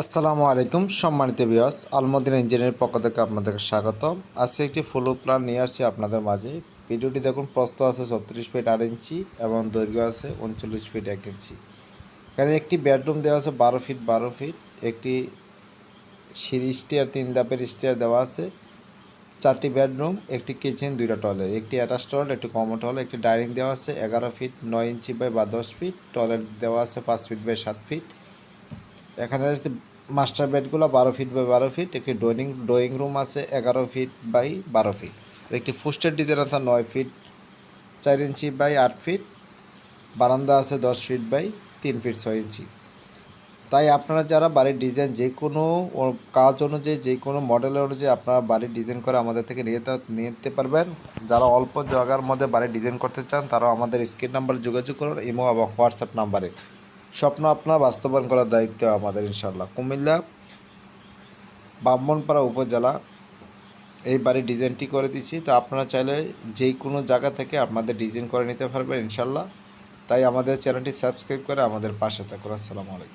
আসসালামু আলাইকুম, সম্মানিত বিয়স আলমদিন ইঞ্জিনিয়ারের পক্ষ থেকে আপনাদেরকে স্বাগতম। আজকে একটি ফুল প্ল্যান নিয়ে আসছি আপনাদের মাঝে। ভিডিওটি দেখুন প্রস্ত আছে ছত্রিশ ফিট আট ইঞ্চি এবং দৈর্ঘ্য আছে উনচল্লিশ ফিট এক ইঞ্চি। এখানে একটি বেডরুম দেওয়া আছে বারো ফিট বারো ফিট। একটি সিঁড়ি স্টেয়ার, তিন ধাপের স্টেয়ার দেওয়া আছে। চারটি বেডরুম, একটি কিচেন, দুইটা টয়লেট। একটি অ্যাটাচ টয়লেট, একটি কমন টয়লেট। একটি ডাইনিং দেওয়া আছে এগারো ফিট, নয় ইঞ্চি বাই বা দশ ফিট। টয়লেট দেওয়া আছে পাঁচ ফিট বাই সাত ফিট। এখানে মাস্টার বেডগুলো বারো ফিট বাই বারো ফিট একটি ড্রয়িং ড্রয়িং রুম আছে এগারো ফিট বাই বারো ফিট একটি ফুস্টের ডিজাইন আছে নয় ফিট চার ইঞ্চি বাই আট ফিট বারান্দা আছে দশ ফিট বাই তিন ফিট ছয় ইঞ্চি। তাই আপনারা যারা বাড়ির ডিজাইন যে কোনো কাজ অনুযায়ী, যে কোনো মডেল অনুযায়ী আপনারা বাড়ির ডিজাইন করে আমাদের থেকে নিয়ে নিতে পারবেন। যারা অল্প জায়গার মধ্যে বাড়ির ডিজাইন করতে চান তারা আমাদের স্ক্রিন নাম্বারে যোগাযোগ করুন, ইমো এবং হোয়াটসঅ্যাপ নাম্বারে। স্বপ্ন আপনার বাস্তবায়ন করার দায়িত্ব আমাদের ইনশাল্লাহ কুমিল্লা, ব্রাহ্মণপাড়া উপজেলা, এই বাড়ির ডিজাইনটি করে দিছি তো আপনারা চাইলে যে কোনো জায়গা থেকে আপনাদের ডিজাইন করে নিতে পারবেন ইনশাল্লাহ তাই আমাদের চ্যানেলটি সাবস্ক্রাইব করে আমাদের পাশে থাকুন। আসসালামু আলাইকুম।